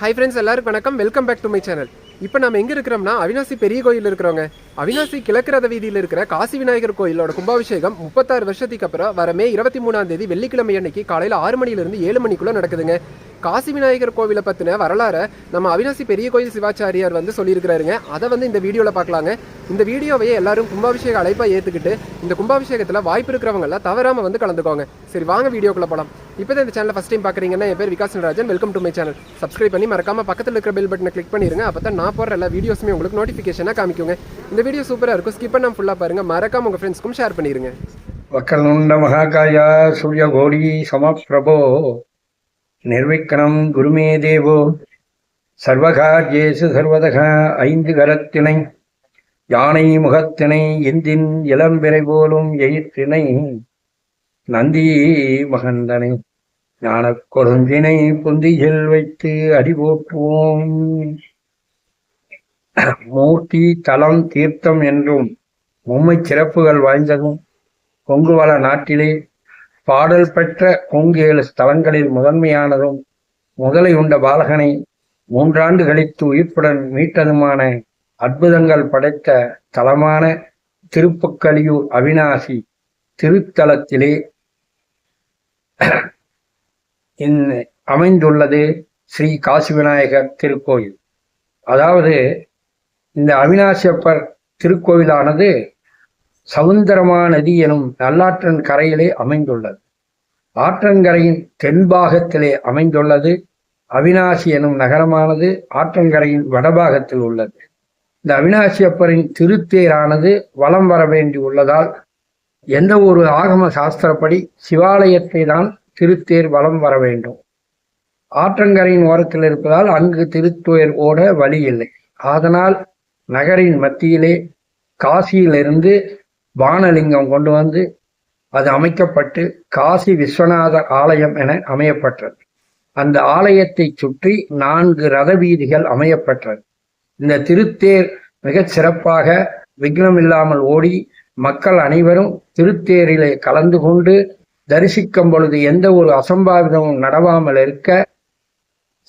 High friends எல்லாருக்கும் வணக்கம். Welcome back to my channel இப்போ நம்ம எங்கே இருக்கிறோம்னா அவினாசி பெரிய கோயில் இருக்கிறவங்க அவினாசி கிழக்கு ரத வீதியில் இருக்கிற காசி விநாயகர் கோயிலோட கும்பாபிஷேகம் முப்பத்தாறு வருஷத்துக்கு அப்புறம் வர மே இருபத்தி மூணாம் தேதி வெள்ளிக்கிழமை அன்னைக்கு காலையில் ஆறு மணிலேருந்து ஏழு மணிக்குள்ளே நடக்குதுங்க. காசி விநாயகர் கோவிலை பற்றின வரலாறை நம்ம அவினாசி பெரிய கோயில் சிவாச்சாரியார் வந்து சொல்லியிருக்கிறாருங்க. அதை வந்து இந்த வீடியோவில் பார்க்கலாங்க. இந்த வீடியோவையே எல்லாரும் கும்பாபிஷேக அழைப்பாக ஏற்றுக்கிட்டு இந்த கும்பாபிஷேகத்தில் வாய்ப்பு இருக்கிறவங்களாம் தவறாமல் வந்து கலந்துக்கோங்க. சரி வாங்க வீடியோக்குள்ளே போகலாம் இப்போ தான் இந்த சேனலை ஃபஸ்ட் டைம் பார்க்குறீங்கன்னா என் பேர் Vikas Natarajan. Welcome to my channel subscribe பண்ணி மறக்காமல் பக்கத்தில் இருக்கிற பெல் பட்டனை கிளிக் பண்ணிடுங்க அப்போ தான் நான் போகிற எல்லா வீடியோஸுமே உங்களுக்கு நோட்டிஃபிகேஷனாக காமிக்குங்க. இந்த வீடியோ சூப்பராக இருக்கும். ஸ்கிப் பண்ணாமல் ஃபுல்லாக பாருங்கள் மறக்காமல் உங்கள் ஃப்ரெண்ட்ஸ்க்கும் ஷேர் பண்ணிடுங்க வக்கரனுண்ட மகாகாயா சூரிய கோடி சமப்பிரபோ. நிர்விக்ரம் குருமே தேவோ. சர்வகாரியேசு சர்வதக ஐந்து கரத்தினை யானை முகத்தினை எந்தின் இளம்பிரை போலும் எயிற்றினை நந்தி மகந்தனை ஞான கொடுஞ்சினை புந்திகள் வைத்து அடிபோற்றுவோம் மூர்த்தி தலம் தீர்த்தம் என்றும் மும்மை சிறப்புகள் வாய்ந்ததும் கொங்குவள நாட்டிலே பாடல் பெற்ற கொங்கு ஏழு ஸ்தலங்களில் முதன்மையானதும் முதலை உண்ட பாலகனை மூன்றாண்டு கழித்து உயிர்ப்புடன் மீட்டதுமான அற்புதங்கள் படைத்த தலமான திருப்புக்கலியூர் அவினாசி திருத்தலத்திலே அமைந்துள்ளது ஸ்ரீ காசி விநாயகர் திருக்கோயில். அதாவது இந்த அவினாசியப்பர் திருக்கோயிலானது சவுந்தரமா நதி எனும் நல்லாற்றன் கரையிலே அமைந்துள்ளது. ஆற்றங்கரையின் தென்பாகத்திலே அமைந்துள்ளது. அவினாசி எனும் நகரமானது ஆற்றங்கரையின் வடபாகத்தில் உள்ளது. இந்த அவினாசியப்பரின் திருத்தேரானது வலம் வர வேண்டி உள்ளதால் எந்த ஒரு ஆகம சாஸ்திரப்படி சிவாலயத்தை தான் திருத்தேர் வலம் வர வேண்டும். ஆற்றங்கரையின் ஓரத்தில் இருப்பதால் அங்கு திருத்தேர் ஓட வழி இல்லை. அதனால் நகரின் மத்தியிலே காசியிலிருந்து வானலிங்கம் கொண்டு வந்து அது அமைக்கப்பட்டு காசி விஸ்வநாதர் ஆலயம் என அமையப்பட்டது. அந்த ஆலயத்தை சுற்றி நான்கு ரத வீதிகள் அமையப்பட்டது. இந்த திருத்தேர் மிகச் சிறப்பாக விக்னம் இல்லாமல் ஓடி மக்கள் அனைவரும் திருத்தேரிலே கலந்து கொண்டு தரிசிக்கும் பொழுது எந்த ஒரு அசம்பாவிதமும் நடவாமல் இருக்க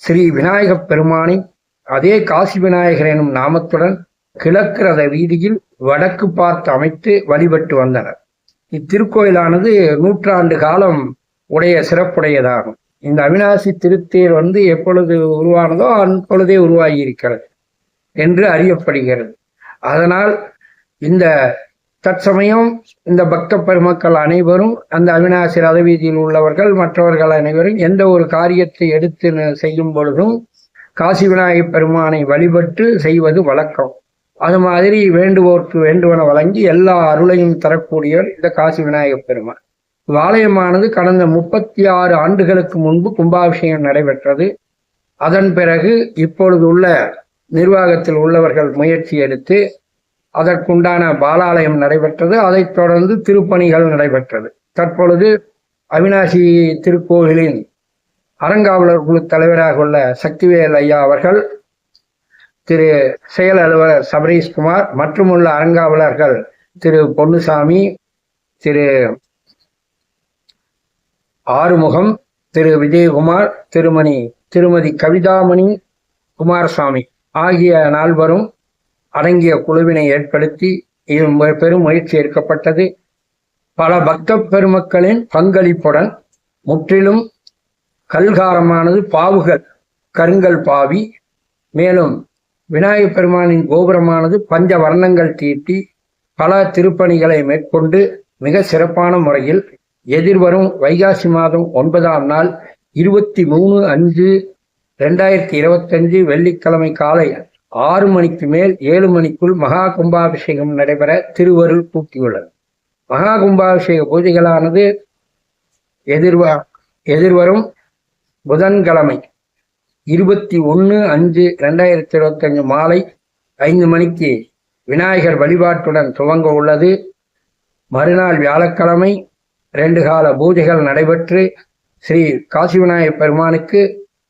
ஸ்ரீ விநாயகப் பெருமானின் அதே காசி விநாயகர் எனும் நாமத்துடன் கிழக்கு ரத வீதியில் வடக்கு பார்த்து அமைத்து வழிபட்டு வந்தனர். இத்திருக்கோயிலானது நூற்றாண்டு காலம் உடைய சிறப்புடையதாகும். இந்த அவினாசி திருத்தேர் வந்து எப்பொழுது உருவானதோ அப்பொழுதே உருவாகி இருக்கிறது என்று அறியப்படுகிறது. அதனால் இந்த தற்சமயம் இந்த பக்த பெருமக்கள் அனைவரும் அந்த அவினாசி ரத வீதியில் உள்ளவர்கள் மற்றவர்கள் அனைவரும் எந்த ஒரு காரியத்தை எடுத்து செய்யும் பொழுதும் காசி விநாயகப் பெருமானை வழிபட்டு செய்வது வழக்கம். அது மாதிரி வேண்டுவோர்க்கு வேண்டுவன வழங்கி எல்லா அருளையும் தரக்கூடியவர் இந்த காசி விநாயகப் பெருமான். ஆலயமானது கடந்த முப்பத்தி ஆறு ஆண்டுகளுக்கு முன்பு கும்பாபிஷேகம் நடைபெற்றது. அதன் பிறகு இப்பொழுது உள்ள நிர்வாகத்தில் உள்ளவர்கள் முயற்சி எடுத்து அதற்குண்டான பாலாலயம் நடைபெற்றது. அதைத் தொடர்ந்து திருப்பணிகள் நடைபெற்றது. தற்பொழுது அவினாசி திருக்கோவிலின் அறங்காவலர் குழு தலைவராக உள்ள சக்திவேல் ஐயா அவர்கள் திரு செயல் அலுவலர் சபரீஷ்குமார் மற்றும் உள்ள அறங்காவலர்கள் திரு பொன்னுசாமி திரு ஆறுமுகம் திரு விஜயகுமார் திருமணி திருமதி கவிதாமணி குமாரசாமி ஆகிய நால்வரும் அடங்கிய குழுவினை ஏற்படுத்தி இது பெரும் முயற்சி எடுக்கப்பட்டது. பல பக்த பெருமக்களின் பங்களிப்புடன் முற்றிலும் கல்காரமானது பாவுகள் கருங்கல் பாவி மேலும் விநாயகப் பெருமானின் கோபுரமானது பஞ்ச வர்ணங்கள் தீட்டி பல திருப்பணிகளை மேற்கொண்டு மிக சிறப்பான முறையில் எதிர்வரும் வைகாசி மாதம் ஒன்பதாம் நாள் இருபத்தி மூணு அஞ்சு ரெண்டாயிரத்தி இருபத்தஞ்சு வெள்ளிக்கிழமை காலை ஆறு மணிக்கு மேல் ஏழு மணிக்குள் மகா கும்பாபிஷேகம் நடைபெற திருவருள் கூட்டியுள்ளது மகா கும்பாபிஷேக பூஜைகளானது எதிர்வா எதிர்வரும் புதன்கிழமை இருபத்தி ஒன்று அஞ்சு ரெண்டாயிரத்தி இருபத்தஞ்சு மாலை ஐந்து மணிக்கு விநாயகர் வழிபாட்டுடன் துவங்க உள்ளது. மறுநாள் வியாழக்கிழமை ரெண்டு கால பூஜைகள் நடைபெற்று ஸ்ரீ காசி விநாயகர் பெருமானுக்கு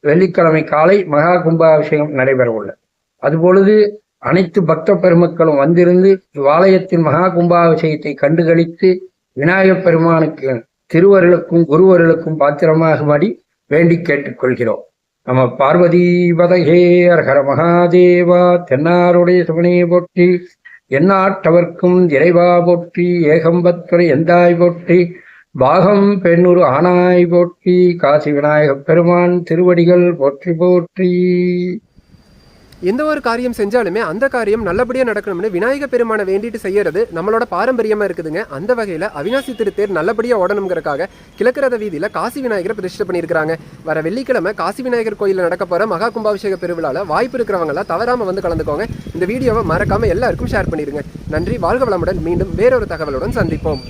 வெள்ளிக்கிழமை காலை மகா கும்பாபிஷேகம் நடைபெற உள்ளது. அதுபொழுது அனைத்து பக்த பெருமக்களும் வந்திருந்து இவ்வாலயத்தின் மகா கும்பாபிஷேகத்தை கண்டுகளித்து விநாயகப் பெருமானுக்கு திருவருளுக்கும் குருவருளுக்கும் பாத்திரமாகும்படி வேண்டி கேட்டுக்கொள்கிறோம் நம பார்வதி பதகே ஹர மகாதேவா தென்னாருடைய சுமனே போற்றி எந்நாட்டவர்க்கும் இறைவா போற்றி ஏகம்பத்துறை எந்தாய் போற்றி பாகம் பெண்ணுரு ஆனாய் போற்றி காசி விநாயகப் பெருமான் திருவடிகள் போற்றி போற்றி. எந்த ஒரு காரியம் செஞ்சாலுமே அந்த காரியம் நல்லபடியாக நடக்கணும்னு விநாயக பெருமானை வேண்டிட்டு செய்யறது நம்மளோட பாரம்பரியமாக இருக்குதுங்க. அந்த வகையில் அவினாசி திருத்தேர் நல்லபடியாக ஓடணுங்கிறக்காக கிழக்கிறத வீதியில் காசி விநாயகரை பிரதிஷ்டை பண்ணியிருக்காங்க வர வெள்ளிக்கிழமை காசி விநாயகர் கோயிலில் நடக்க போகிற மகா கும்பாபிஷேக பெருவிழாவில் வாய்ப்பு இருக்கிறவங்களாம் தவறாமல் வந்து கலந்துக்கோங்க. இந்த வீடியோவை மறக்காமல் எல்லாருக்கும் ஷேர் பண்ணிடுங்க நன்றி. வாழ்க வளமுடன். மீண்டும் வேறொரு தகவலுடன் சந்திப்போம்.